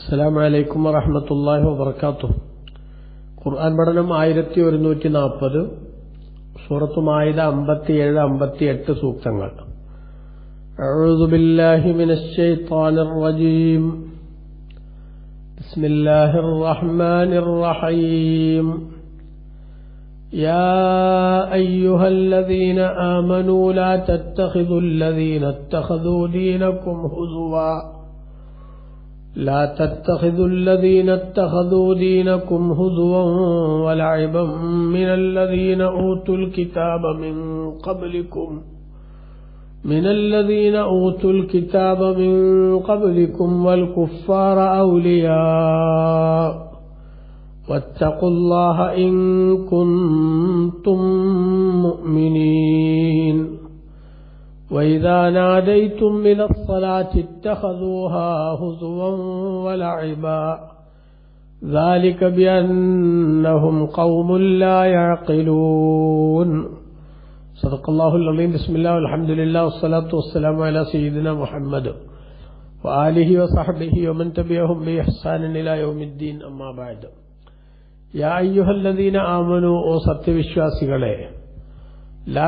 അസ്സലാമു അലൈക്കും വറഹ്മത്തുള്ളാഹി വബർക്കാത്തു ഖുർആൻ പഠനം ആയിരത്തി ഒരുന്നൂറ്റി നാൽപ്പത് സൂറത്ത് മായിദ അമ്പത്തിയേഴ് അമ്പത്തിയെട്ട് സൂക്തങ്ങൾ أعوذ بالله من الشيطان الرجيم بسم الله الرحمن الرحيم يا أيها الذين آمنوا لا تتخذوا الذين اتخذوا دينكم هزوا لا تتخذوا الذين اتخذوا دينكم هزوا ولعبا من الذين أوتوا الكتاب من قبلكم من الذين أوتوا الكتاب من قبلكم والكفار أولياء واتقوا الله إن كنتم مؤمنين وإذا ناديتم من الصلاة اتخذوها هزوا ولعبا. ذلك بأنهم قوم لا يعقلون. صدق الله العظيم. بسم الله والحمد لله والصلاة والسلام على سيدنا محمد وآله وصحبه ومن تبعهم بإحسان إلى يوم الدين. أما بعد. يا أيها الذين آمنوا أو عليه لا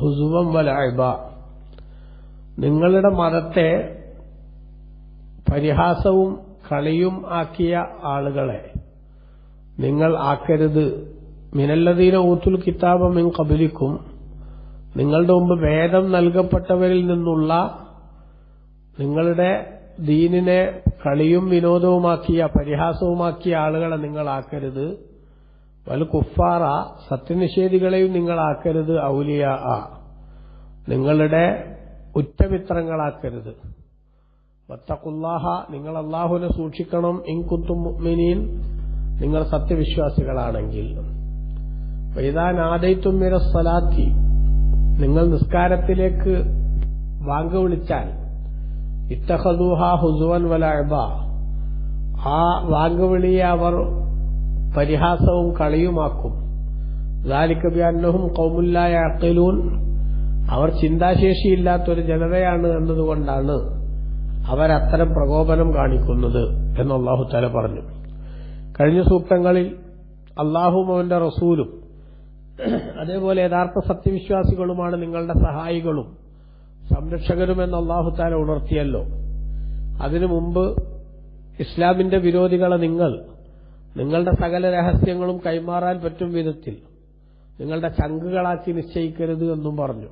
ഹുസുവം വലായ്ബ നിങ്ങളുടെ മതത്തെ പരിഹാസവും കളിയും ആക്കിയ ആളുകളെ നിങ്ങൾ ആക്കരുത്. മിനല്ലതീന ഊത്തുൽ കിതാബം മിൻ കബലിക്കും നിങ്ങളുടെ മുമ്പ് വേദം നൽകപ്പെട്ടവരിൽ നിന്നുള്ള നിങ്ങളുടെ ദീനിനെ കളിയും വിനോദവുമാക്കിയ പരിഹാസവുമാക്കിയ ആളുകളെ നിങ്ങൾ ആക്കരുത്. വൽ കുഫാറ സത്യനിഷേധികളെയും നിങ്ങളാക്കരുത് ഔലിയ ആ. നിങ്ങളുടെ ഉറ്റമിത്രങ്ങളാക്കരുത്. വത്തക്കുല്ലാഹ നിങ്ങൾ അള്ളാഹുവിനെ സൂക്ഷിക്കണം. ഇൻകുത്തും മുഅ്മിനീൻ നിങ്ങൾ സത്യവിശ്വാസികളാണെങ്കിൽ. വൈതാൻ ആദയിത്തും മിര നിങ്ങൾ നിസ്കാരത്തിലേക്ക് വാങ്ക് വിളിച്ചാൽ ഇത്തഹദൂഹ ഹുസുവൻ വലഅബ ആ വാങ്ക് വിളിയെ അവർ പരിഹാസവും കളിയുമാക്കും. ദാലിക്കബിയന്നഹും കൗമുല്ലായ അക്കലൂൻ അവർ ചിന്താശേഷിയില്ലാത്തൊരു ജനതയാണ് എന്നതുകൊണ്ടാണ് അവരത്തരം പ്രകോപനം കാണിക്കുന്നത് എന്ന് അള്ളാഹു തല പറഞ്ഞു. കഴിഞ്ഞ സൂക്തങ്ങളിൽ അള്ളാഹും അവന്റെ റസൂലും അതേപോലെ യഥാർത്ഥ സത്യവിശ്വാസികളുമാണ് നിങ്ങളുടെ സഹായികളും സംരക്ഷകരും എന്ന് അള്ളാഹു താല ഉണർത്തിയല്ലോ. അതിനു മുമ്പ് ഇസ്ലാമിന്റെ വിരോധികളെ നിങ്ങൾ നിങ്ങളുടെ സകല രഹസ്യങ്ങളും കൈമാറാൻ പറ്റും വിധത്തിൽ. നിങ്ങളുടെ ചങ്കുകളാക്കി നിശ്ചയിക്കരുത് എന്നും പറഞ്ഞു.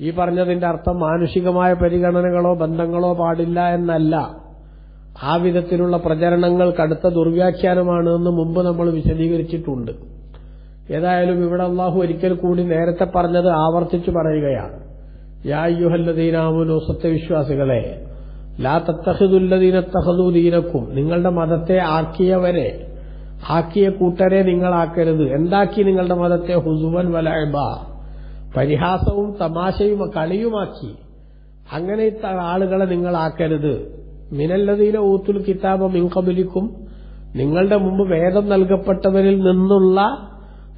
ഈ പറഞ്ഞതിന്റെ അർത്ഥം മാനുഷികമായ പരിഗണനകളോ ബന്ധങ്ങളോ പാടില്ല എന്നല്ല. ആ വിധത്തിലുള്ള പ്രചരണങ്ങൾ കടുത്ത ദുർവ്യാഖ്യാനമാണ് എന്ന് മുമ്പ് നമ്മൾ വിശദീകരിച്ചിട്ടുണ്ട്. ഏതായാലും ഇവിടെ അള്ളാഹു ഒരിക്കൽ കൂടി നേരത്തെ പറഞ്ഞത് ആവർത്തിച്ചു പറയുകയാണ്. യാ യുഹല്ലദീനാമുനു സത്യവിശ്വാസികളെ ലാ തത്തഹിദുല്ലദീനത്തഹദു ദീനക്കും. നിങ്ങളുടെ മതത്തെ ആക്കിയവരെ ആക്കിയ കൂട്ടരെ നിങ്ങളാക്കരുത്. എന്താക്കി നിങ്ങളുടെ മതത്തെ? ഹുസുവൻ വലഅബ പരിഹാസവും തമാശയും കളിയുമാക്കി. അങ്ങനെ ആളുകളെ നിങ്ങളാക്കരുത്. മിനല്ലദീന ഊത്തുൽ കിതാബ മിൻകബലിക്കും നിങ്ങളുടെ മുമ്പ് വേദം നൽകപ്പെട്ടവരിൽ നിന്നുള്ള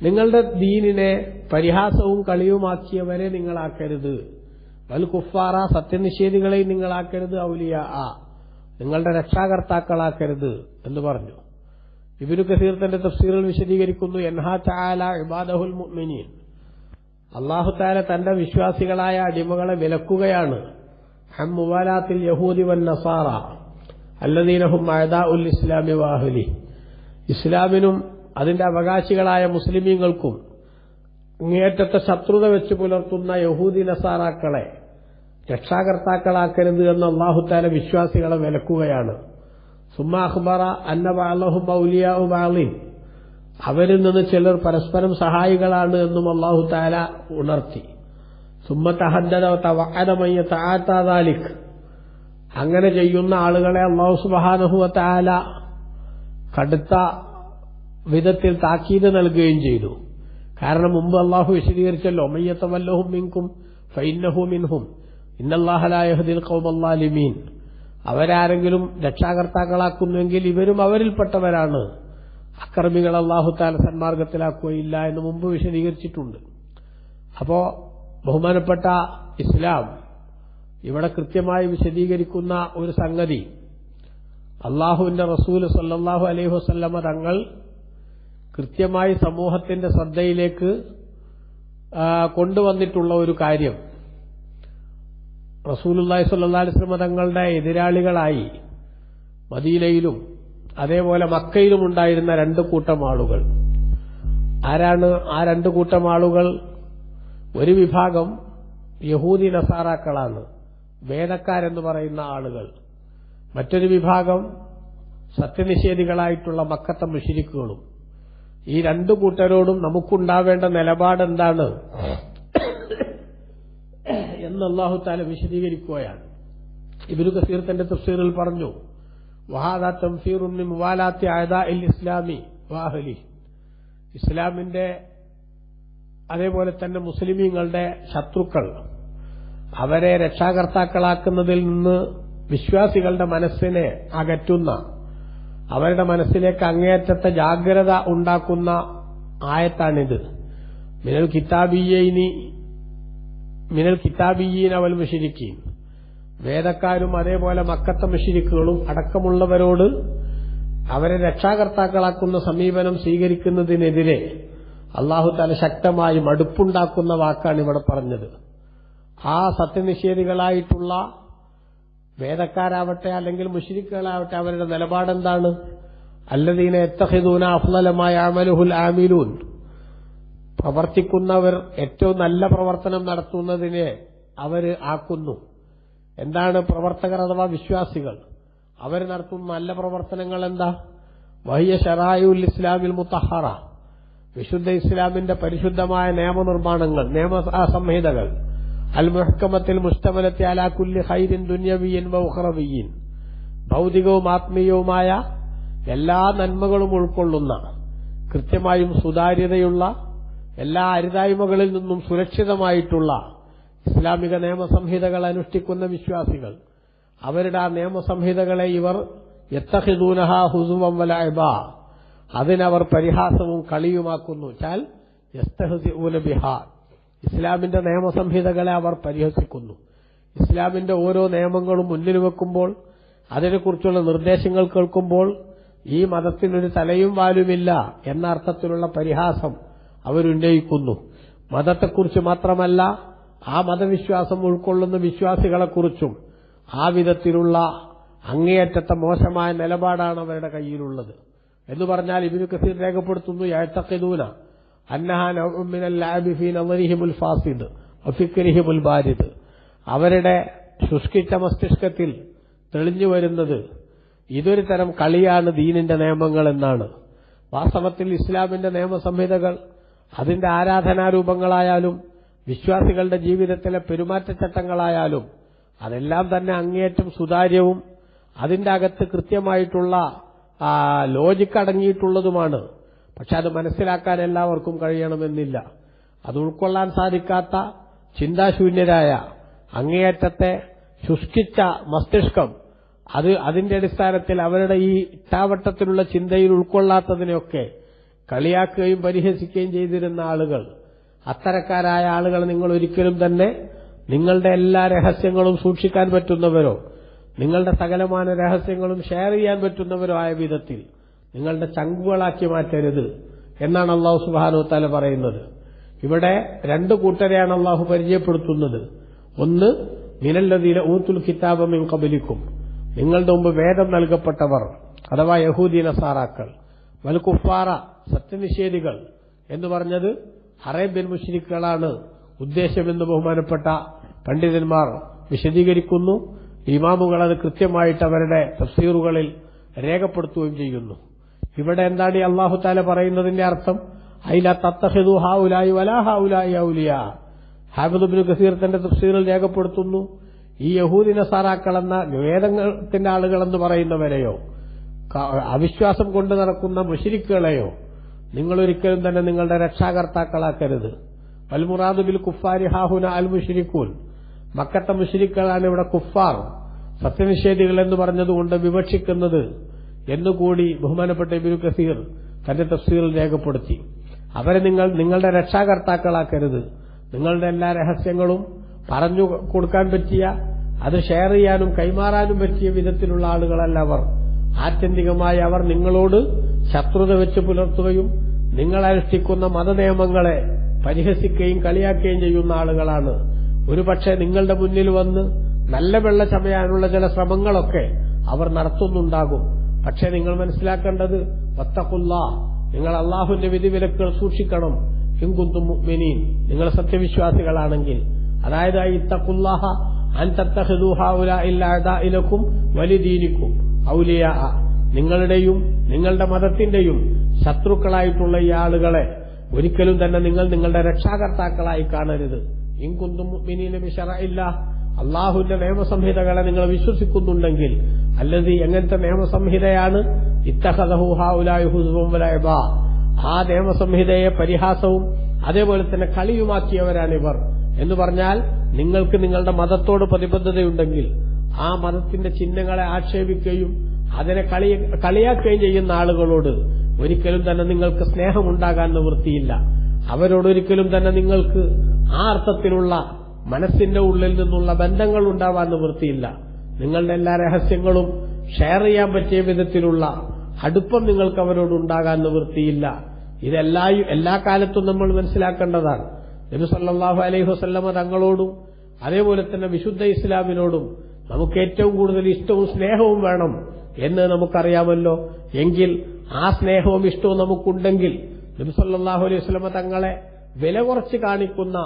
നിങ്ങളുടെ ദീനിനെ പരിഹാസവും കളിയുമാക്കിയവരെ നിങ്ങളാക്കരുത്. വൽ കുഫാറ സത്യനിഷേധികളെ നിങ്ങളാക്കരുത് ഔലിയ ആ. നിങ്ങളുടെ രക്ഷാകർത്താക്കളാക്കരുത് എന്ന് പറഞ്ഞു. ഇബിനു കസീർ തന്റെ തഫ്സീറിൽ വിശദീകരിക്കുന്നു ഇബാദഹുൽ മുഅ്മിനീൻ. അള്ളാഹു താല തന്റെ വിശ്വാസികളായ അടിമകളെ വിലക്കുകയാണ്. യഹൂദി വൻ ഇസ്ലാമി ഇസ്ലാമിനും അതിന്റെ അവകാശികളായ മുസ്ലിമീങ്ങൾക്കും ഇങ്ങേറ്റത്തെ ശത്രുത വെച്ച് പുലർത്തുന്ന യഹൂദി നസാറാക്കളെ രക്ഷാകർത്താക്കളാക്കരുത് എന്ന് അള്ളാഹുത്താല വിശ്വാസികളെ വിലക്കുകയാണ്. സുമ്മാ അന്നബാലഹു അന്ന ബാലഹു മൗലിയാഹു ബാലിൻ അവരിൽ നിന്ന് ചിലർ പരസ്പരം സഹായികളാണ് എന്നും അള്ളാഹു താല ഉണർത്തി. സുമ്മത്തഹദ്ദമയ്യ താത്താലിഖ് അങ്ങനെ ചെയ്യുന്ന ആളുകളെ അള്ളാഹു സുബാനഹുവ താല കടുത്ത വിധത്തിൽ താക്കീത് നൽകുകയും ചെയ്തു. കാരണം മുമ്പ് അള്ളാഹു വിശദീകരിച്ചല്ലോ മയ്യത്തവല്ലഹും മിങ്കും ഫൈന്നഹു മിൻഹും ഇന്നല്ലാഹലായഹദിൽ കൗമല്ലാലിമീൻ അവരാരെങ്കിലും രക്ഷാകർത്താക്കളാക്കുന്നുവെങ്കിൽ ഇവരും അവരിൽപ്പെട്ടവരാണ്. അക്രമികൾ അള്ളാഹു താല സന്മാർഗത്തിലാക്കുകയില്ല എന്ന് മുമ്പ് വിശദീകരിച്ചിട്ടുണ്ട്. അപ്പോ ബഹുമാനപ്പെട്ട ഇസ്ലാം ഇവിടെ കൃത്യമായി വിശദീകരിക്കുന്ന ഒരു സംഗതി അള്ളാഹുവിന്റെ റസൂൽ സല്ലാഹു അലൈഹി വസ്ല്ലമ തങ്ങൾ കൃത്യമായി സമൂഹത്തിന്റെ ശ്രദ്ധയിലേക്ക് കൊണ്ടുവന്നിട്ടുള്ള ഒരു കാര്യം. റസൂലുല്ലാഹി സല്ലാ അലിസ്ലമ തങ്ങളുടെ എതിരാളികളായി മദീനയിലും അതേപോലെ മക്കയിലും ഉണ്ടായിരുന്ന രണ്ട് കൂട്ടം ആളുകൾ ആരാണ് ആ രണ്ട് കൂട്ടം ആളുകൾ ഒരു വിഭാഗം യഹൂദി നസാറാക്കളാണ് വേദക്കാരെന്ന് പറയുന്ന ആളുകൾ. മറ്റൊരു വിഭാഗം സത്യനിഷേധികളായിട്ടുള്ള മക്കത്തെ മുഷിരിക്കുകളും. ഈ രണ്ടു കൂട്ടരോടും നമുക്കുണ്ടാവേണ്ട നിലപാടെന്താണ്? എന്ന് അള്ളാഹു താല വിശദീകരിക്കുകയാണ്. ഇബിനു കസീർ തന്റെ തഫ്സീറിൽ പറഞ്ഞു ഇസ്ലാമി വാഹലി ഇസ്ലാമിന്റെ അതേപോലെ തന്നെ മുസ്ലിമീങ്ങളുടെ ശത്രുക്കൾ അവരെ രക്ഷാകർത്താക്കളാക്കുന്നതിൽ നിന്ന് വിശ്വാസികളുടെ മനസ്സിനെ അകറ്റുന്ന അവരുടെ മനസ്സിലേക്ക് അങ്ങേയറ്റത്തെ ജാഗ്രത ഉണ്ടാക്കുന്ന ആയത്താണിത്. മിനൽ കിതാബിയൈനി മിനൽ കിതാബിയീൻ അവൽ മുഷിരിക്കീൻ വേദക്കാരും അതേപോലെ മക്കത്തെ മുഷിരിക്കുകളും അടക്കമുള്ളവരോട് അവരെ രക്ഷാകർത്താക്കളാക്കുന്ന സമീപനം സ്വീകരിക്കുന്നതിനെതിരെ അള്ളാഹു തല ശക്തമായി മടുപ്പുണ്ടാക്കുന്ന വാക്കാണ് ഇവിടെ പറഞ്ഞത്. ആ സത്യനിഷേധികളായിട്ടുള്ള വേദക്കാരാവട്ടെ അല്ലെങ്കിൽ മുഷിരിക്കുകളാവട്ടെ അവരുടെ നിലപാടെന്താണ്? അല്ലദീന എത്തഹിദൂന അഫ്ലലമായ അമലുഹുൽ ആമിലൂൻ. പ്രവർത്തിക്കുന്നവർ ഏറ്റവും നല്ല പ്രവർത്തനം നടത്തുന്നതിനെ അവർ ആക്കുന്നു. എന്താണ് പ്രവർത്തകർ അഥവാ വിശ്വാസികൾ? അവർ നടത്തുന്ന നല്ല പ്രവർത്തനങ്ങൾ എന്താ? വഹിയ ഷറായുൽ ഇസ്ലാമിൽ മുത്തഹറ. വിശുദ്ധ ഇസ്ലാമിന്റെ പരിശുദ്ധമായ നിയമനിർമ്മാണങ്ങൾ നിയമ സംഹിതകൾ. അൽ മുഹക്കമത്തിൽ മുസ്തമലത്തെ അലാക്കുല്ലി ഹൈരിൻ ദുന്യവിയൻ ബൗഹറവിയൻ ഭൗതികവും ആത്മീയവുമായ എല്ലാ നന്മകളും ഉൾക്കൊള്ളുന്ന കൃത്യമായും സുതാര്യതയുള്ള എല്ലാ അരുതായ്മകളിൽ നിന്നും സുരക്ഷിതമായിട്ടുള്ള ഇസ്ലാമിക നിയമസംഹിതകൾ അനുഷ്ഠിക്കുന്ന വിശ്വാസികൾ. അവരുടെ ആ നിയമസംഹിതകളെ ഇവർ എത്തഹിദൂനഹ ഹുസുവം വലബ അതിനവർ പരിഹാസവും കളിയുമാക്കുന്നു. ചാൽ ബിഹ. ഇസ്ലാമിന്റെ നിയമസംഹിതകളെ അവർ പരിഹസിക്കുന്നു. ഇസ്ലാമിന്റെ ഓരോ നിയമങ്ങളും മുന്നിൽ വെക്കുമ്പോൾ അതിനെക്കുറിച്ചുള്ള നിർദ്ദേശങ്ങൾ കേൾക്കുമ്പോൾ ഈ മതത്തിനൊരു തലയും വാലുമില്ല എന്ന അർത്ഥത്തിലുള്ള പരിഹാസം അവരുന്നയിക്കുന്നു. മതത്തെക്കുറിച്ച് മാത്രമല്ല ആ മതവിശ്വാസം ഉൾക്കൊള്ളുന്ന വിശ്വാസികളെക്കുറിച്ചും ആ വിധത്തിലുള്ള അങ്ങേയറ്റത്തെ മോശമായ നിലപാടാണ് അവരുടെ കയ്യിലുള്ളത്. എന്ന് പറഞ്ഞാൽ ഇബിനു കസീർ രേഖപ്പെടുത്തുന്നു എഴുത്തക്കിദൂന അന്നഹാനിഹിമുൽ ഫാസിദ് ഒഫിക്കരിഹിമുൽ ബാരിദ്. അവരുടെ ശുഷ്കിച്ച മസ്തിഷ്കത്തിൽ തെളിഞ്ഞു വരുന്നത് ഇതൊരു തരം കളിയാണ് ദീനിന്റെ നിയമങ്ങൾ എന്നാണ്. വാസ്തവത്തിൽ ഇസ്ലാമിന്റെ നിയമസംഹിതകൾ അതിന്റെ ആരാധനാരൂപങ്ങളായാലും വിശ്വാസികളുടെ ജീവിതത്തിലെ പെരുമാറ്റച്ചട്ടങ്ങളായാലും അതെല്ലാം തന്നെ അങ്ങേയറ്റം സുതാര്യവും അതിന്റെ അകത്ത് കൃത്യമായിട്ടുള്ള ലോജിക്ക് അടങ്ങിയിട്ടുള്ളതുമാണ്. പക്ഷെ അത് മനസ്സിലാക്കാൻ എല്ലാവർക്കും കഴിയണമെന്നില്ല. അത് ഉൾക്കൊള്ളാൻ സാധിക്കാത്ത ചിന്താശൂന്യരായ അങ്ങേയറ്റത്തെ ശുഷ്കിച്ച മസ്തിഷ്കം അത് അതിന്റെ അടിസ്ഥാനത്തിൽ അവരുടെ ഈ ഇട്ടാവട്ടത്തിലുള്ള ചിന്തയിൽ ഉൾക്കൊള്ളാത്തതിനെയൊക്കെ കളിയാക്കുകയും പരിഹസിക്കുകയും ചെയ്തിരുന്ന ആളുകൾ. അത്തരക്കാരായ ആളുകൾ നിങ്ങൾ ഒരിക്കലും തന്നെ നിങ്ങളുടെ എല്ലാ രഹസ്യങ്ങളും സൂക്ഷിക്കാൻ പറ്റുന്നവരോ നിങ്ങളുടെ സകലമാന രഹസ്യങ്ങളും ഷെയർ ചെയ്യാൻ പറ്റുന്നവരോ ആയ വിധത്തിൽ നിങ്ങളുടെ ചങ്കുകളാക്കി മാറ്റരുത് എന്നാണ് അള്ളാഹു സുബാനു താല പറയുന്നത്. ഇവിടെ രണ്ട് കൂട്ടരെയാണ് അള്ളാഹു പരിചയപ്പെടുത്തുന്നത്. ഒന്ന് മിനല്ലതിയിലെ ഊത്തുൽ കിതാബമിൻ കബലിക്കും നിങ്ങളുടെ മുമ്പ് വേദം നൽകപ്പെട്ടവർ അഥവാ യഹൂദീന നസാറാക്കൾ വൽ കുഫാറ സത്യനിഷേധികൾ എന്ന് പറഞ്ഞത് അറേബ്യൻ മുഷരിക്കുകളാണ് ഉദ്ദേശമെന്ന് ബഹുമാനപ്പെട്ട പണ്ഡിതന്മാർ വിശദീകരിക്കുന്നു. ഇമാമുകൾ അത് കൃത്യമായിട്ട് അവരുടെ തഫ്സീറുകളിൽ രേഖപ്പെടുത്തുകയും ചെയ്യുന്നു. ഇവിടെ എന്താണ് ഈ അള്ളാഹു താല പറയുന്നതിന്റെ അർത്ഥം? അയില തത്തഹിദു ഹാവുലായി വലാ ഹാവുലായി ഔലിയ. ഹാബിദുബിന് കസീർ തന്റെ തഫ്സീറിൽ രേഖപ്പെടുത്തുന്നു. ഈ യഹൂദിന സാറാക്കളെന്ന വേദത്തിന്റെ ആളുകളെന്ന് പറയുന്നവരെയോ അവിശ്വാസം കൊണ്ട് നടക്കുന്ന മുഷിരിക്കുകളെയോ നിങ്ങൾ ഒരിക്കലും തന്നെ നിങ്ങളുടെ രക്ഷാകർത്താക്കളാക്കരുത്. അൽമുറാദു ബിൽ കുഫാരി ഹാഹുന അൽ മുഷിരിക്കൂൻ. മക്കത്തെ മുഷിരിക്കളാണ് ഇവിടെ കുഫാർ സത്യനിഷേധികൾ എന്ന് പറഞ്ഞതുകൊണ്ട് വിവക്ഷിക്കുന്നത് എന്നുകൂടി ബഹുമാനപ്പെട്ട ഇബിനു കസീർ തന്റെ തഫ്സീറിൽ രേഖപ്പെടുത്തി. അവരെ നിങ്ങൾ നിങ്ങളുടെ രക്ഷാകർത്താക്കളാക്കരുത്. നിങ്ങളുടെ എല്ലാ രഹസ്യങ്ങളും പറഞ്ഞു കൊടുക്കാൻ പറ്റിയ അത് ഷെയർ ചെയ്യാനും കൈമാറാനും പറ്റിയ വിധത്തിലുള്ള ആളുകളല്ല അവർ. ആത്യന്തികമായി അവർ നിങ്ങളോട് ശത്രുത വെച്ച് പുലർത്തുകയും നിങ്ങളനുഷ്ഠിക്കുന്ന മതനിയമങ്ങളെ പരിഹസിക്കുകയും കളിയാക്കുകയും ചെയ്യുന്ന ആളുകളാണ്. ഒരുപക്ഷെ നിങ്ങളുടെ മുന്നിൽ വന്ന് നല്ല വെള്ള ചമയാനുള്ള ചില ശ്രമങ്ങളൊക്കെ അവർ നടത്തുന്നുണ്ടാകും. പക്ഷെ നിങ്ങൾ മനസ്സിലാക്കേണ്ടത് വത്തക്കുല്ല നിങ്ങൾ അള്ളാഹുവിന്റെ വിധിവിലക്കുകൾ സൂക്ഷിക്കണം. ഹിങ്കുന്തും നിങ്ങൾ സത്യവിശ്വാസികളാണെങ്കിൽ. അതായത് ഇത്തക്കുല്ലാഹ അൻ തത്തഹിദൂഹാവുലക്കും വലിദീനിക്കും ഔലിയ. നിങ്ങളുടെയും നിങ്ങളുടെ മതത്തിന്റെയും ശത്രുക്കളായിട്ടുള്ള ഈ ആളുകളെ ഒരിക്കലും തന്നെ നിങ്ങൾ നിങ്ങളുടെ രക്ഷാകർത്താക്കളായി കാണരുത്. മുഅ്മിനീന ബിശറഇല്ല അള്ളാഹുവിന്റെ നിയമസംഹിതകളെ നിങ്ങൾ വിശ്വസിക്കുന്നുണ്ടെങ്കിൽ അല്ലത് എങ്ങനത്തെ നിയമസംഹിതയാണ്? ഇത്തഹദഹുഹാഉലായുഹുസുബ ആ നിയമസംഹിതയെ പരിഹാസവും അതേപോലെ തന്നെ കളിയുമാക്കിയവരാണിവർ എന്ന് പറഞ്ഞാൽ നിങ്ങൾക്ക് നിങ്ങളുടെ മതത്തോട് പ്രതിബദ്ധതയുണ്ടെങ്കിൽ ആ മതത്തിന്റെ ചിഹ്നങ്ങളെ ആക്ഷേപിക്കുകയും അതിനെ കളി കളിയാക്കുകയും ചെയ്യുന്ന ആളുകളോട് ഒരിക്കലും തന്നെ നിങ്ങൾക്ക് സ്നേഹമുണ്ടാകാൻ നിവൃത്തിയില്ല. അവരോടൊരിക്കലും തന്നെ നിങ്ങൾക്ക് ആ അർത്ഥത്തിലുള്ള മനസ്സിന്റെ ഉള്ളിൽ നിന്നുള്ള ബന്ധങ്ങൾ ഉണ്ടാവാൻ നിവൃത്തിയില്ല. നിങ്ങളുടെ എല്ലാ രഹസ്യങ്ങളും ഷെയർ ചെയ്യാൻ പറ്റിയ വിധത്തിലുള്ള അടുപ്പം നിങ്ങൾക്ക് അവരോട് ഉണ്ടാകാൻ നിവൃത്തിയില്ല. ഇതെല്ലാ എല്ലാ കാലത്തും നമ്മൾ മനസ്സിലാക്കേണ്ടതാണ്. നബി സല്ലല്ലാഹു അലൈഹി വസല്ലമ തങ്ങളോടും അതേപോലെ തന്നെ വിശുദ്ധ ഇസ്ലാമിനോടും നമുക്ക് ഏറ്റവും കൂടുതൽ ഇഷ്ടവും സ്നേഹവും വേണം എന്ന് നമുക്കറിയാമല്ലോ. എങ്കിൽ ആ സ്നേഹവും ഇഷ്ടവും നമുക്കുണ്ടെങ്കിൽ നബി സല്ലല്ലാഹു അലൈഹി വസ്ലമ തങ്ങളെ വില കുറച്ച് കാണിക്കുന്ന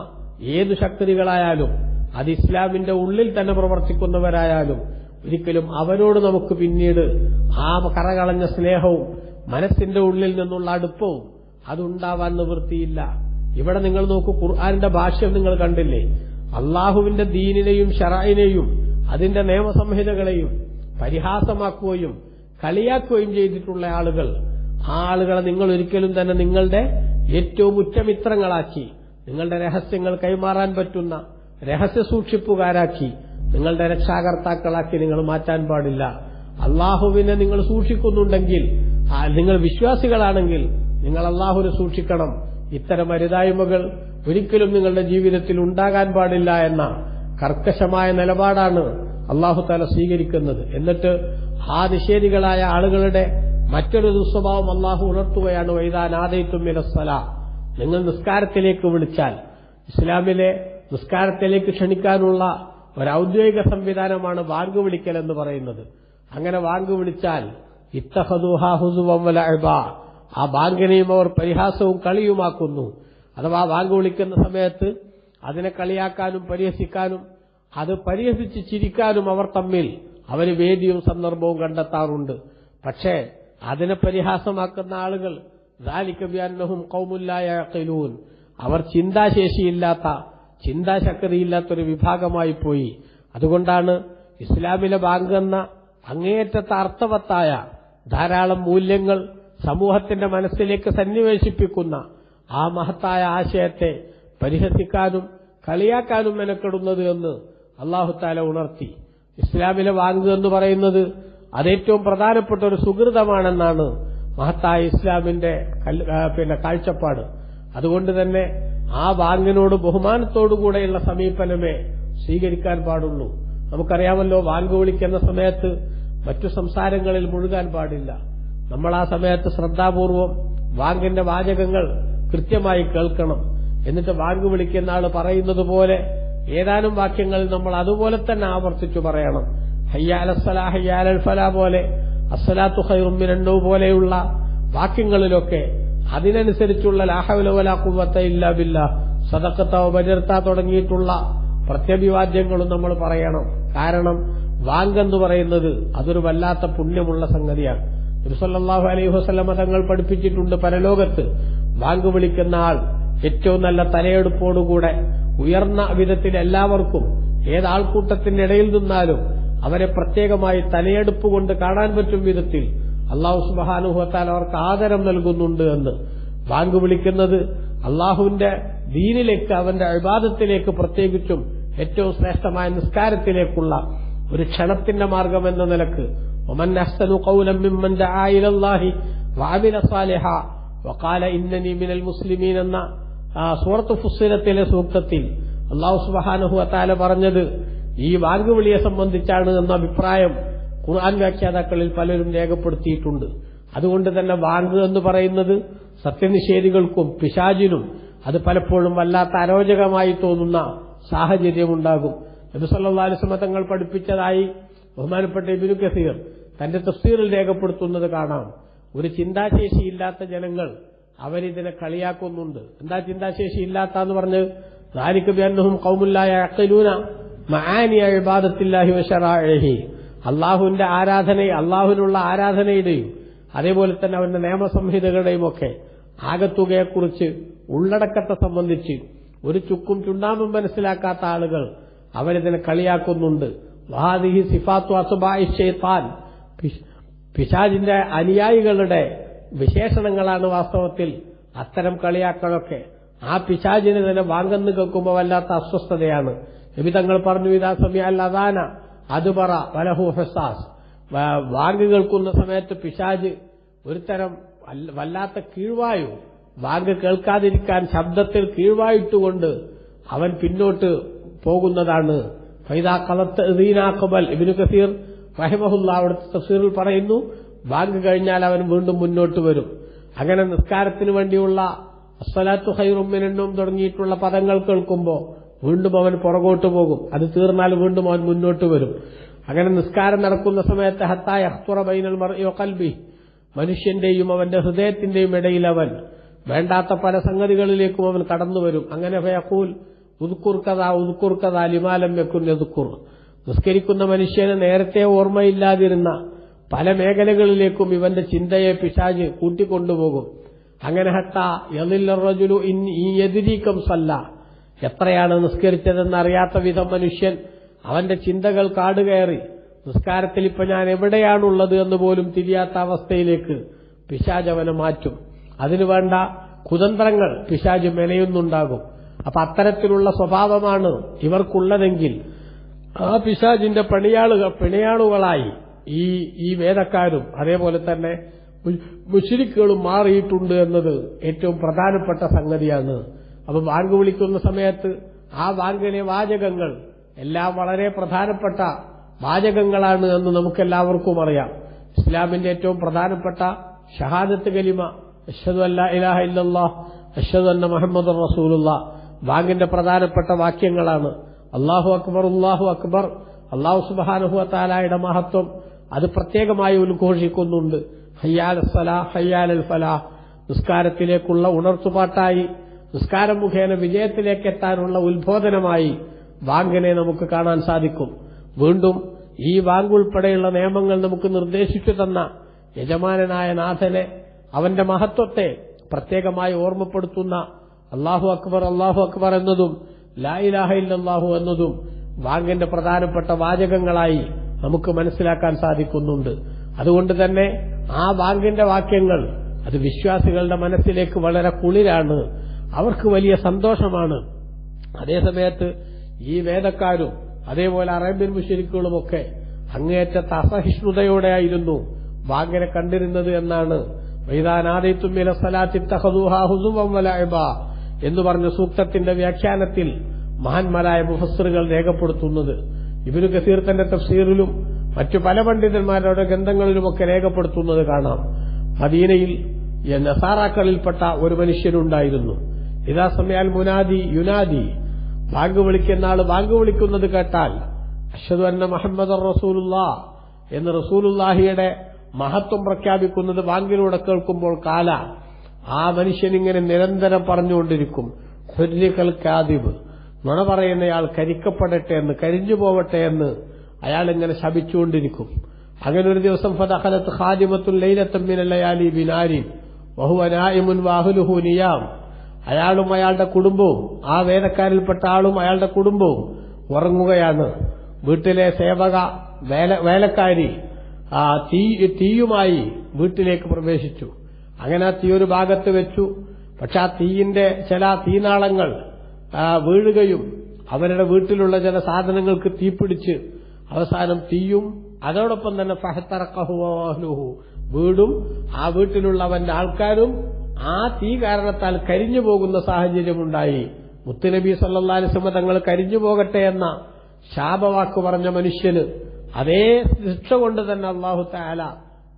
ഏതു ശക്തികളായാലും അത് ഇസ്ലാമിന്റെ ഉള്ളിൽ തന്നെ പ്രവർത്തിക്കുന്നവരായാലും ഒരിക്കലും അവരോട് നമുക്ക് പിന്നീട് ആ കറകളഞ്ഞ സ്നേഹവും മനസ്സിന്റെ ഉള്ളിൽ നിന്നുള്ള അടുപ്പവും അതുണ്ടാവാൻ നിവൃത്തിയില്ല. ഇവിടെ നിങ്ങൾ നോക്കൂ ഖുർആാനിന്റെ ഭാഷ്യം നിങ്ങൾ കണ്ടില്ലേ? അള്ളാഹുവിന്റെ ദീനിനെയും ഷറായിനെയും അതിന്റെ നിയമസംഹിതകളെയും പരിഹാസമാക്കുകയും കളിയാക്കുകയും ചെയ്തിട്ടുള്ള ആളുകൾ ആ ആളുകളെ നിങ്ങൾ ഒരിക്കലും തന്നെ നിങ്ങളുടെ ഏറ്റവും ഉറ്റമിത്രങ്ങളാക്കി നിങ്ങളുടെ രഹസ്യങ്ങൾ കൈമാറാൻ പറ്റുന്ന രഹസ്യ സൂക്ഷിപ്പുകാരാക്കി നിങ്ങളുടെ രക്ഷാകർത്താക്കളാക്കി നിങ്ങൾ മാറ്റാൻ പാടില്ല. അള്ളാഹുവിനെ നിങ്ങൾ സൂക്ഷിക്കുന്നുണ്ടെങ്കിൽ നിങ്ങൾ വിശ്വാസികളാണെങ്കിൽ നിങ്ങൾ അള്ളാഹുവിനെ സൂക്ഷിക്കണം. ഇത്തരം അരുതായ്മകൾ ഒരിക്കലും നിങ്ങളുടെ ജീവിതത്തിൽ ഉണ്ടാകാൻ പാടില്ല എന്ന കർക്കശമായ നിലപാടാണ് അള്ളാഹു താല സ്വീകരിക്കുന്നത്. എന്നിട്ട് ആ നിഷേധികളായ ആളുകളുടെ മറ്റൊരു ദുസ്വഭാവം അള്ളാഹു ഉണർത്തുകയാണ്. വൈതാനാദയിത്തും മിനസ്സല. നിങ്ങൾ നിസ്കാരത്തിലേക്ക് വിളിച്ചാൽ ഇസ്ലാമിലെ നിസ്കാരത്തിലേക്ക് ക്ഷണിക്കാനുള്ള ഒരു ഔദ്യോഗിക സംവിധാനമാണ് വാങ്ക് വിളിക്കൽ എന്ന് പറയുന്നത്. അങ്ങനെ വാങ്ക് വിളിച്ചാൽ ഇത്തഹദുഹാഹുസുവല ആ ബാങ്കിനെയും അവർ പരിഹാസവും കളിയുമാക്കുന്നു. അഥവാ വാങ്ക് വിളിക്കുന്ന സമയത്ത് അതിനെ കളിയാക്കാനും പരിഹസിക്കാനും അത് പരിഹസിച്ച് ചിരിക്കാനും അവർ തമ്മിൽ അവർ വേദിയും സന്ദർഭവും കണ്ടെത്താറുണ്ട്. പക്ഷേ അതിനെ പരിഹാസമാക്കുന്ന ആളുകൾ ദാലിക്കബ്യാന്നഹും കലൂൻ അവർ ചിന്താശേഷിയില്ലാത്ത ചിന്താശക്തിയില്ലാത്തൊരു വിഭാഗമായി പോയി. അതുകൊണ്ടാണ് ഇസ്ലാമിലെ ബാങ്ക് എന്ന അർത്ഥവത്തായ ധാരാളം മൂല്യങ്ങൾ സമൂഹത്തിന്റെ മനസ്സിലേക്ക് സന്നിവേശിപ്പിക്കുന്ന ആ മഹത്തായ ആശയത്തെ പരിഹസിക്കാനും കളിയാക്കാനും മെനക്കെടുന്നത് എന്ന് അള്ളാഹുത്താല ഉണർത്തി. ഇസ്ലാമിലെ ബാങ്ക് എന്ന് പറയുന്നത് അതേറ്റവും പ്രധാനപ്പെട്ട ഒരു സുഹൃതമാണെന്നാണ് മഹത്തായ ഇസ്ലാമിന്റെ പിന്നെ കാഴ്ചപ്പാട്. അതുകൊണ്ട് തന്നെ ആ വാങ്ങിനോട് ബഹുമാനത്തോടുകൂടെയുള്ള സമീപനമേ സ്വീകരിക്കാൻ പാടുള്ളൂ. നമുക്കറിയാമല്ലോ വാങ്ക് വിളിക്കുന്ന സമയത്ത് മറ്റു സംസാരങ്ങളിൽ മുഴുകാൻ പാടില്ല. നമ്മൾ ആ സമയത്ത് ശ്രദ്ധാപൂർവം വാങ്കിന്റെ വാചകങ്ങൾ കൃത്യമായി കേൾക്കണം. എന്നിട്ട് വാങ്ക് വിളിക്കുന്ന ആൾ പറയുന്നത് പോലെ ഏതാനും വാക്യങ്ങൾ നമ്മൾ അതുപോലെ തന്നെ ആവർത്തിച്ചു പറയണം. ഹയ്യാലസ്സലാ ഹയ്യാലൽ ഫല പോലെ അസ്സലാത്തു ഹൈറുമ്മിനണ്ടു പോലെയുള്ള വാക്യങ്ങളിലൊക്കെ അതിനനുസരിച്ചുള്ള ലാഹവല കുവത്ത ഇല്ല ബില്ല. സദക്കത്തോ ബജർത്ത തുടങ്ങിയിട്ടുള്ള പ്രത്യഭിവാദ്യങ്ങളും നമ്മൾ പറയണം. കാരണം വാങ്കെന്ന് പറയുന്നത് അതൊരു വല്ലാത്ത പുണ്യമുള്ള സംഗതിയാണ്. തിരുസല്ലാഹു അലൈഹി വസ്ലമ തങ്ങൾ പഠിപ്പിച്ചിട്ടുണ്ട് പരലോകത്ത്. വാങ്ക് വിളിക്കുന്ന ആൾ ഏറ്റവും നല്ല തലയെടുപ്പോടുകൂടെ ഉയർന്ന വിധത്തിൽ എല്ലാവർക്കും ഏതാൾക്കൂട്ടത്തിന്റെ ഇടയിൽ നിന്നാലും അവരെ പ്രത്യേകമായി തലയെടുപ്പ് കൊണ്ട് കാണാൻ പറ്റും വിധത്തിൽ അള്ളാഹു സുബാനുഹത്താൽ അവർക്ക് ആദരം നൽകുന്നുണ്ട് എന്ന്. ബാങ്ക് വിളിക്കുന്നത് അള്ളാഹുവിന്റെ ദീനിലേക്ക് അവന്റെ അഭിവാദത്തിലേക്ക് പ്രത്യേകിച്ചും ഏറ്റവും ശ്രേഷ്ഠമായ നിസ്കാരത്തിലേക്കുള്ള ഒരു ക്ഷണത്തിന്റെ മാർഗം എന്ന നിലയ്ക്ക്. അഹ്സനു സാലിഹ. ഇന്നനി മിനൽ മുസ്ലിമീൻ എന്ന സൂറത്ത് ഫുസ്സിലത്തിലെ സൂക്തത്തിൽ അള്ളാഹു സുബ്ഹാനഹു വതആല പറഞ്ഞത് ഈ വാങ്കുവിളിയെ സംബന്ധിച്ചാണ് എന്ന അഭിപ്രായം ഖുർആൻ വ്യാഖ്യാതാക്കളിൽ പലരും രേഖപ്പെടുത്തിയിട്ടുണ്ട്. അതുകൊണ്ട് തന്നെ വാങ്ക് എന്ന് പറയുന്നത് സത്യനിഷേധികൾക്കും പിശാചിനും അത് പലപ്പോഴും വല്ലാത്ത അരോചകമായി തോന്നുന്ന സാഹചര്യമുണ്ടാകും. നബിസല്ലാ അലിസ്മ തങ്ങൾ പഠിപ്പിച്ചതായി ബഹുമാനപ്പെട്ട ഇബിനു കസീർ തന്റെ തഫ്സീറിൽ രേഖപ്പെടുത്തുന്നത് കാണാം. ഒരു ചിന്താശേഷിയില്ലാത്ത ജനങ്ങൾ അവരിതിനെ കളിയാക്കുന്നുണ്ട്. എന്താ ചിന്താശേഷി ഇല്ലാത്ത എന്ന് പറഞ്ഞ് ദാലിക്ക് ബിഅന്നഹും ഖൗമുല്ലായ യഖിലൂന മആനിയ ഇബാദത്തില്ലാഹി വശറാഇഹി അള്ളാഹുവിന്റെ ആരാധന അള്ളാഹുവിനുള്ള ആരാധനയുടെയും അതേപോലെ തന്നെ അവന്റെ നിയമസംഹിതകളുടെയും ഒക്കെ ആകത്തുകയെക്കുറിച്ച് ഉള്ളടക്കത്തെ സംബന്ധിച്ച് ഒരു ചുക്കും ചുണ്ടാമ്പും മനസ്സിലാക്കാത്ത ആളുകൾ അവരിതിനെ കളിയാക്കുന്നുണ്ട്. വഹാദിഹി സിഫാത്തു അസുബായി ഷെയ്ത്താൻ പിശാജിന്റെ അനുയായികളുടെ വിശേഷണങ്ങളാണ് വാസ്തവത്തിൽ അത്തരം കളിയാക്കളൊക്കെ ആ പിശാജിനെ തന്നെ വാങ്ങുന്നു കേൾക്കുമ്പോൾ വല്ലാത്ത അസ്വസ്ഥതയാണ്. നബി തങ്ങൾ പറഞ്ഞു ഇതാ സമയ അതാന അത് പറ വലഹു ഫെസാസ് വാങ്ക് കേൾക്കുന്ന സമയത്ത് പിശാജ് ഒരുതരം വല്ലാത്ത കീഴ്വായു. വാങ്ക് കേൾക്കാതിരിക്കാൻ ശബ്ദത്തിൽ കീഴ്വായിട്ടുകൊണ്ട് അവൻ പിന്നോട്ട് പോകുന്നതാണ്. ഫൈദാ കളത്ത് ദീനാക്കബൽ ഇബിനു കസീർ റഹിമഹുല്ല അവിടുത്തെ തഫ്സീറിൽ പറയുന്നു ബാങ്ക് കഴിഞ്ഞാൽ അവൻ വീണ്ടും മുന്നോട്ട് വരും. അങ്ങനെ നിസ്കാരത്തിന് വേണ്ടിയുള്ള അസ്വലാത്തു ഹൈറുമ്മിനെണ്ണും തുടങ്ങിയിട്ടുള്ള പദങ്ങൾ കേൾക്കുമ്പോൾ വീണ്ടും അവൻ പുറകോട്ട് പോകും. അത് തീർന്നാൽ വീണ്ടും അവൻ മുന്നോട്ട് വരും. അങ്ങനെ നിസ്കാരം നടക്കുന്ന സമയത്ത് ഹത്തായ അഹ്തുറ ബൈനൽ മറിയോ കൽബി മനുഷ്യന്റെയും അവന്റെ ഹൃദയത്തിന്റെയും ഇടയിൽ അവൻ വേണ്ടാത്ത പല സംഗതികളിലേക്കും അവൻ കടന്നു വരും. അങ്ങനെ ഫയഖൂൽ ഉദ്കുർക്കഥ ഉദ്കുർക്കഥ ലിമാലം വെക്കുന്ന എതുക്കുർ നിസ്കരിക്കുന്ന മനുഷ്യന് നേരത്തെ ഓർമ്മയില്ലാതിരുന്ന പല മേഖലകളിലേക്കും ഇവന്റെ ചിന്തയെ പിശാജ് കൂട്ടിക്കൊണ്ടുപോകും. അങ്ങനെ ഈ എതിരീക്കം സല്ല. എത്രയാണ് നിസ്കരിച്ചതെന്ന് അറിയാത്ത വിധം മനുഷ്യൻ അവന്റെ ചിന്തകൾ കാടുകയറി. നിസ്കാരത്തിൽ ഇപ്പൊ ഞാൻ എവിടെയാണുള്ളത് എന്ന് പോലും തിരിയാത്ത അവസ്ഥയിലേക്ക് പിശാചവനെ മാറ്റും. അതിനുവേണ്ട കുതന്ത്രങ്ങൾ പിശാജ് മെനയുന്നുണ്ടാകും. അപ്പൊ അത്തരത്തിലുള്ള സ്വഭാവമാണ് ഇവർക്കുള്ളതെങ്കിൽ ആ പിശാജിന്റെ പണിയാളുകൾ പിണയാളുകളായി ഈ ഈ വേദക്കാരും അതേപോലെ തന്നെ മുഷിരിക്കുകളും മാറിയിട്ടുണ്ട് എന്നത് ഏറ്റവും പ്രധാനപ്പെട്ട സംഗതിയാണ്. അപ്പൊ ബാങ്ക് വിളിക്കുന്ന സമയത്ത് ആ ബാങ്കിലെ വാചകങ്ങൾ എല്ലാം വളരെ പ്രധാനപ്പെട്ട വാചകങ്ങളാണ് എന്ന് നമുക്കെല്ലാവർക്കും അറിയാം. ഇസ്ലാമിന്റെ ഏറ്റവും പ്രധാനപ്പെട്ട ഷഹാദത്ത് കലിമ അഷദ് അല്ല ഇലാഹ ഇല്ലല്ലാ അഷദ് അന്ന മുഹമ്മദ് റസൂലുള്ള ബാങ്കിന്റെ പ്രധാനപ്പെട്ട വാക്യങ്ങളാണ്. അള്ളാഹു അക്ബർ അള്ളാഹു അക്ബർ അള്ളാഹു സുബാനുഹു താലായുടെ മഹത്വം അത് പ്രത്യേകമായി ഉദ്ഘോഷിക്കുന്നുണ്ട്. ഹയ്യാൽ സലാ ഹയ്യാൽ ഫലാ നിസ്കാരത്തിലേക്കുള്ള ഉണർത്തുപാട്ടായി നിസ്കാരം മുഖേന വിജയത്തിലേക്ക് എത്താനുള്ള ഉത്ബോധനമായി ബാങ്കിനെ നമുക്ക് കാണാൻ സാധിക്കും. വീണ്ടും ഈ ബാങ്ക് ഉൾപ്പെടെയുള്ള നിയമങ്ങൾ നമുക്ക് നിർദ്ദേശിച്ചു തന്ന യജമാനനായ നാഥനെ അവന്റെ മഹത്വത്തെ പ്രത്യേകമായി ഓർമ്മപ്പെടുത്തുന്ന അള്ളാഹു അക്ബർ അള്ളാഹു അക്ബർ എന്നതും ലായിലാഹ ഇല്ലാഹു എന്നതും ബാങ്കിന്റെ പ്രധാനപ്പെട്ട വാചകങ്ങളായി നമുക്ക് മനസ്സിലാക്കാൻ സാധിക്കുന്നുണ്ട്. അതുകൊണ്ട് തന്നെ ആ ബാങ്കിന്റെ വാക്യങ്ങൾ അത് വിശ്വാസികളുടെ മനസ്സിലേക്ക് വളരെ കുളിരാണ്. അവർക്ക് വലിയ സന്തോഷമാണ്. അതേസമയത്ത് ഈ വേദക്കാരും അതേപോലെ അറേബ്യൻ മുഷരിക്കുകളുമൊക്കെ അങ്ങേയറ്റത്തെ അസഹിഷ്ണുതയോടെയായിരുന്നു ബാങ്കിനെ കണ്ടിരുന്നത് എന്നാണ്. എന്ന് പറഞ്ഞ സൂക്തത്തിന്റെ വ്യാഖ്യാനത്തിൽ മഹാന്മാരായ മുഫസ്സറുകൾ രേഖപ്പെടുത്തുന്നത്. ഇബിനു കസീർ തന്റെ തഫ്സീറിലും മറ്റു പല പണ്ഡിതന്മാരുടെ ഗ്രന്ഥങ്ങളിലുമൊക്കെ രേഖപ്പെടുത്തുന്നത് കാണാം. മദീനയിൽ നസാറാക്കളിൽപ്പെട്ട ഒരു മനുഷ്യനുണ്ടായിരുന്നു ഇതാ സമയാൽ മുനാദി യുനാദി. ബാങ്ക് വിളിക്കുന്ന ആൾ ബാങ്ക് വിളിക്കുന്നത് കേട്ടാൽ അഷദ് അന്ന മുഹമ്മദ് റസൂലുള്ള എന്ന് റസൂലുല്ലാഹിയുടെ മഹത്വം പ്രഖ്യാപിക്കുന്നത് ബാങ്കിലൂടെ കേൾക്കുമ്പോൾ കാല ആ മനുഷ്യൻ ഇങ്ങനെ നിരന്തരം പറഞ്ഞുകൊണ്ടിരിക്കും. ഹുരിക്കൽ കാദിബ്. നുണ പറയുന്നയാൾ കരിക്കപ്പെടട്ടെ എന്ന് കരിഞ്ഞു പോവട്ടെ എന്ന് അയാൾ ഇങ്ങനെ ശപിച്ചുകൊണ്ടിരിക്കും. അങ്ങനെ ഒരു ദിവസം ഫതഹലത്ത് ഖാദിമത്തുൽ ലൈലത്തമ്മിനല്ലയാലി ബിനാരി വഹുവനായിമുൻ വാഹുലുഹു നിയാം. അയാളും അയാളുടെ കുടുംബവും ആ വേദക്കാരിൽപ്പെട്ട ആളും അയാളുടെ കുടുംബവും ഉറങ്ങുകയാണ്. വീട്ടിലെ സേവക വേല വേലക്കാരി ആ തീ തീയുമായി വീട്ടിലേക്ക് പ്രവേശിച്ചു. അങ്ങനെ ആ തീ ഒരു ഭാഗത്ത് വെച്ചു. പക്ഷെ ആ തീയിന്റെ ചില തീനാളങ്ങൾ വീഴുകയും അവരുടെ വീട്ടിലുള്ള ചില സാധനങ്ങൾക്ക് തീപിടിച്ച് അവസാനം തീയും അതോടൊപ്പം തന്നെ ഫഹത്തറക്കഹുഹു വീടും ആ വീട്ടിലുള്ളവന്റെ ആൾക്കാരും ആ തീ കാരണത്താൽ കരിഞ്ഞു പോകുന്ന സാഹചര്യമുണ്ടായി. മുത്തുനബി സല്ലാസ്മ തങ്ങൾ കരിഞ്ഞു പോകട്ടെ എന്ന ശാപവാക്ക് പറഞ്ഞ മനുഷ്യന് അതേ ശിക്ഷ കൊണ്ട് തന്നെ അള്ളാഹു താല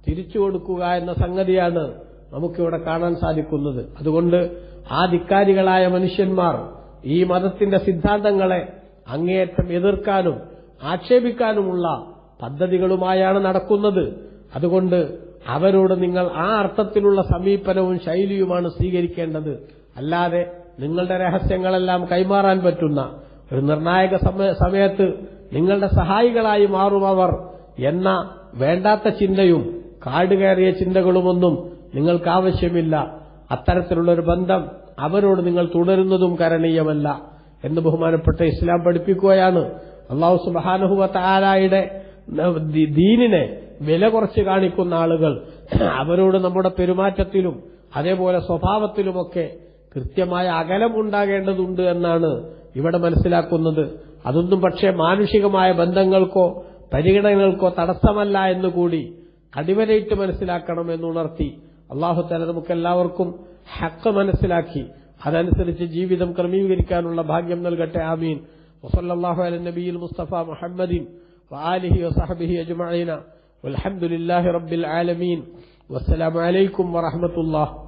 തിരിച്ചു കൊടുക്കുക എന്ന സംഗതിയാണ് നമുക്കിവിടെ കാണാൻ സാധിക്കുന്നത്. അതുകൊണ്ട് ആ ധിക്കാരികളായ മനുഷ്യന്മാർ ഈ മതത്തിന്റെ സിദ്ധാന്തങ്ങളെ അങ്ങേയറ്റം എതിർക്കാനും ആക്ഷേപിക്കാനുമുള്ള പദ്ധതികളുമായാണ് നടക്കുന്നത്. അതുകൊണ്ട് അവരോട് നിങ്ങൾ ആ അർത്ഥത്തിലുള്ള സമീപനവും ശൈലിയുമാണ് സ്വീകരിക്കേണ്ടത്. അല്ലാതെ നിങ്ങളുടെ രഹസ്യങ്ങളെല്ലാം കൈമാറാൻ പറ്റുന്ന ഒരു നിർണായക സമയ- സമയത്ത് നിങ്ങളുടെ സഹായികളായി മാറും അവർ എന്ന വേണ്ടാത്ത ചിന്തയും കാടുകയറിയ ചിന്തകളുമൊന്നും നിങ്ങൾക്ക് ആവശ്യമില്ല അത്തരത്തിലുള്ള ഒരു ബന്ധം അവരോട് നിങ്ങൾ തുടരുന്നതും കരണീയമല്ല എന്ന് ബഹുമാനപ്പെട്ട ഇസ്ലാം പഠിപ്പിക്കുകയാണ്. അള്ളാഹു സുബാനുഹുവ ആരായുടെ ദീനിനെ വില കുറച്ച് കാണിക്കുന്ന ആളുകൾ അവരോട് നമ്മുടെ പെരുമാറ്റത്തിലും അതേപോലെ സ്വഭാവത്തിലുമൊക്കെ കൃത്യമായ അകലമുണ്ടാകേണ്ടതുണ്ട് എന്നാണ് ഇവിടെ മനസ്സിലാക്കുന്നത്. അതൊന്നും പക്ഷേ മാനുഷികമായ ബന്ധങ്ങൾക്കോ പരിഗണനകൾക്കോ തടസ്സമല്ല എന്നുകൂടി കടിവരയിട്ട് മനസ്സിലാക്കണം എന്നുണർത്തി അള്ളാഹുത്തല നമുക്കെല്ലാവർക്കും ഹക്ക് മനസ്സിലാക്കി. അതനുസരിച്ച് ജീവിതം ക്രമീകരിക്കാനുള്ള ഭാഗ്യം നൽകട്ടെ. ആമീൻ. വസല്ലാഹു അലൻ നബീൽ മുസ്തഫ മുഹമ്മദീൻ വാലിഹി വസഹബിഹി അജുമഅീന والحمد لله رب العالمين. والسلام عليكم ورحمة الله.